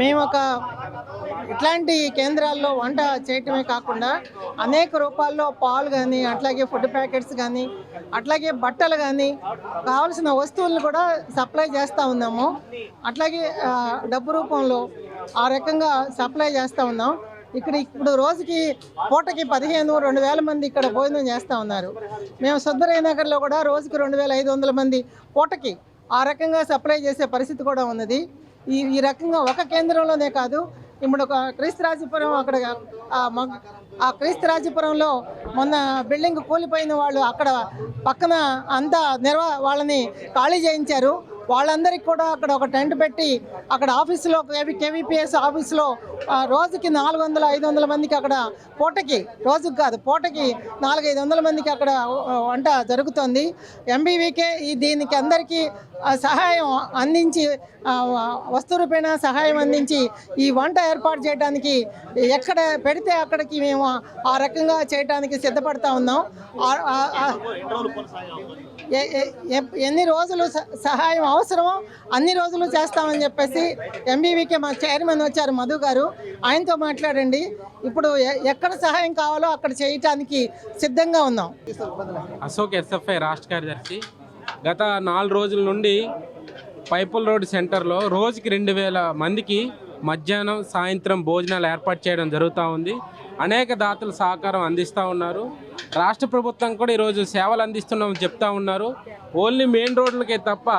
మేము ఒక ఇట్లాంటి కేంద్రాల్లో వంట చేయటమే కాకుండా అనేక రూపాల్లో పాలు కానీ అట్లాగే ఫుడ్ ప్యాకెట్స్ కానీ అట్లాగే బట్టలు కానీ కావలసిన వస్తువులను కూడా సప్లై చేస్తూ ఉన్నాము. అట్లాగే డబ్బు రూపంలో ఆ రకంగా సప్లై చేస్తూ ఉన్నాం. ఇక్కడ ఇప్పుడు రోజుకి పూటకి పదిహేను రెండు వేల మంది ఇక్కడ భోజనం చేస్తూ ఉన్నారు. మేము సుందరయ్య నగర్లో కూడా రోజుకి రెండు వేల ఐదు వందల మంది పూటకి ఆ రకంగా సప్లై చేసే పరిస్థితి కూడా ఉన్నది. ఈ ఈ రకంగా ఒక కేంద్రంలోనే కాదు ఇప్పుడు ఒక క్రీస్తురాజపురం అక్కడ ఆ క్రీస్తురాజపురంలో మొన్న బిల్డింగ్ కూలిపోయిన వాళ్ళు అక్కడ పక్కన అంతా నిర్వా వాళ్ళని ఖాళీ చేయించారు. వాళ్ళందరికీ కూడా అక్కడ ఒక టెంట్ పెట్టి అక్కడ ఆఫీసులో కేవీ కేవీపీఎస్ ఆఫీసులో రోజుకి నాలుగు వందల ఐదు వందల మందికి అక్కడ పూటకి రోజుకి కాదు పూటకి నాలుగు ఐదు వందల మందికి అక్కడ వంట జరుగుతోంది. ఎంబీవీకే ఈ దీనికి అందరికీ సహాయం అందించి ఆ, వస్తు రూపేణ సహాయం అందించి ఈ వంట ఏర్పాటు చేయడానికి ఎక్కడ పెడితే అక్కడికి మేము ఆ రకంగా చేయడానికి సిద్ధపడతా ఉన్నాం. ఎన్ని రోజులు స- సహాయం అవసరమో అన్ని రోజులు చేస్తామని చెప్పేసి ఎంబీవీకే మా చైర్మన్ వచ్చారు మధు గారు. ఆయనతో మాట్లాడండి. ఇప్పుడు ఎ- ఎక్కడ సహాయం కావాలో అక్కడ చేయటానికి సిద్ధంగా ఉన్నాం. అశోక్ ఎస్ఎఫ్ఐ రాష్ట్ర కార్యదర్శి గత నాలుగు రోజుల నుండి పైపుల్ రోడ్ సెంటర్లో రోజుకి రెండు వేల మందికి మధ్యాహ్నం సాయంత్రం భోజనాలు ఏర్పాటు చేయడం జరుగుతూ ఉంది. అనేక దాతలు సహకారం అందిస్తూ ఉన్నారు. రాష్ట్ర ప్రభుత్వం కూడా ఈరోజు సేవలు అందిస్తున్నామని చెప్తా ఉన్నారు. ఓన్లీ మెయిన్ రోడ్లకే తప్ప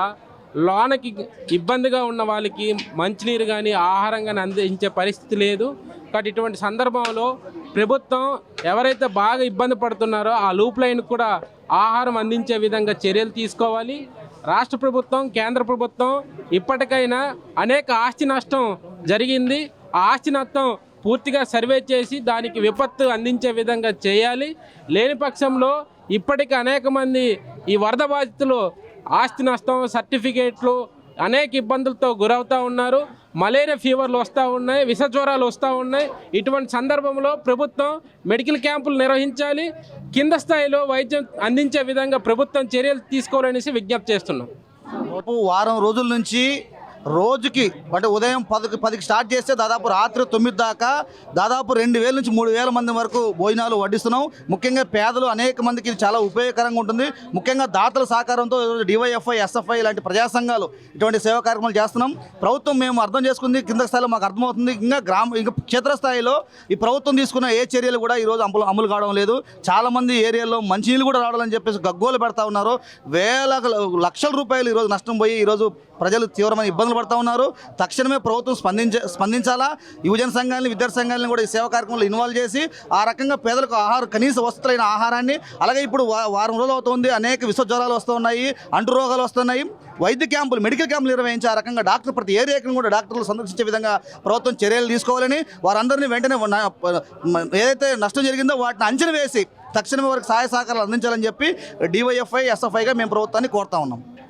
లోనకి ఇబ్బందిగా ఉన్న వాళ్ళకి మంచినీరు కానీ ఆహారం కానీ అందించే పరిస్థితి లేదు. కాబట్టి ఇటువంటి సందర్భంలో ప్రభుత్వం ఎవరైతే బాగా ఇబ్బంది పడుతున్నారో ఆ లూప్ లైన్ కూడా ఆహారం అందించే విధంగా చర్యలు తీసుకోవాలి. రాష్ట్ర ప్రభుత్వం కేంద్ర ప్రభుత్వం ఇప్పటికైనా అనేక ఆస్తి నష్టం జరిగింది. ఆ ఆస్తి నష్టం పూర్తిగా సర్వే చేసి దానికి విపత్తు అందించే విధంగా చేయాలి. లేని పక్షంలో ఇప్పటికి అనేక మంది ఈ వరద బాధితులు ఆస్తి నష్టం సర్టిఫికేట్లు అనేక ఇబ్బందులతో గురవుతూ ఉన్నారు. మలేరియా ఫీవర్లు వస్తూ ఉన్నాయి విష జ్వరాలు వస్తూ ఉన్నాయి. ఇటువంటి సందర్భంలో ప్రభుత్వం మెడికల్ క్యాంపులు నిర్వహించాలి. కింద స్థాయిలో వైద్యం అందించే విధంగా ప్రభుత్వం చర్యలు తీసుకోవాలనేసి విజ్ఞప్తి చేస్తున్నాం. వారం రోజుల నుంచి రోజుకి అంటే ఉదయం పదికి పదికి స్టార్ట్ చేస్తే దాదాపు రాత్రి తొమ్మిది దాకా దాదాపు రెండు వేల నుంచి మూడు వేల మంది వరకు భోజనాలు వడ్డిస్తున్నాం. ముఖ్యంగా పేదలు అనేక మందికి ఇది చాలా ఉపయోగకరంగా ఉంటుంది. ముఖ్యంగా దాతల సహకారంతో డివైఎఫ్ఐ ఎస్ఎఫ్ఐ ఇలాంటి ప్రజా సంఘాలు ఇటువంటి సేవా కార్యక్రమాలు చేస్తున్నాం. ప్రభుత్వం మేము అర్థం చేసుకుంది కింద స్థాయిలో మాకు అర్థమవుతుంది. ఇంకా గ్రామ ఇంకా క్షేత్రస్థాయిలో ఈ ప్రభుత్వం తీసుకున్న ఏ చర్యలు కూడా ఈరోజు అమలు అమలు కావడం లేదు. చాలామంది ఏరియాల్లో ఏరియాలో మంచినీళ్ళు కూడా రావాలని చెప్పేసి గగ్గోలు పెడతా ఉన్నారు. వేల లక్షల రూపాయలు ఈరోజు నష్టం పోయి ఈరోజు ప్రజలు తీవ్రమైన ఇబ్బందులు పడుతూ ఉన్నారు. తక్షణమే ప్రభుత్వం స్పందించ స్పందించాలా? యువజన సంఘాలని విద్యార్థి సంఘాలని కూడా ఈ సేవా కార్యక్రమంలో ఇన్వాల్వ్ చేసి ఆ రకంగా పేదలకు ఆహార కనీస వస్తువులైన ఆహారాన్ని అలాగే ఇప్పుడు వారం రోజులు అవుతుంది. అనేక విశ్వజ్వరాలు జ్వరాలు అంటు రోగాలు వస్తున్నాయి. వైద్య క్యాంపులు మెడికల్ క్యాంపులు నిర్వహించి ఆ రకంగా డాక్టర్ ప్రతి ఏరియాకి కూడా డాక్టర్లు సందర్శించే విధంగా ప్రభుత్వం చర్యలు తీసుకోవాలని వారందరినీ వెంటనే ఏదైతే నష్టం జరిగిందో వాటిని అంచనా వేసి తక్షణమే వారికి సహాయ సహకారాలు అందించాలని చెప్పి డివైఎఫ్ఐ ఎస్ఎఫ్ఐగా మేము ప్రభుత్వాన్ని కోరుతా ఉన్నాం.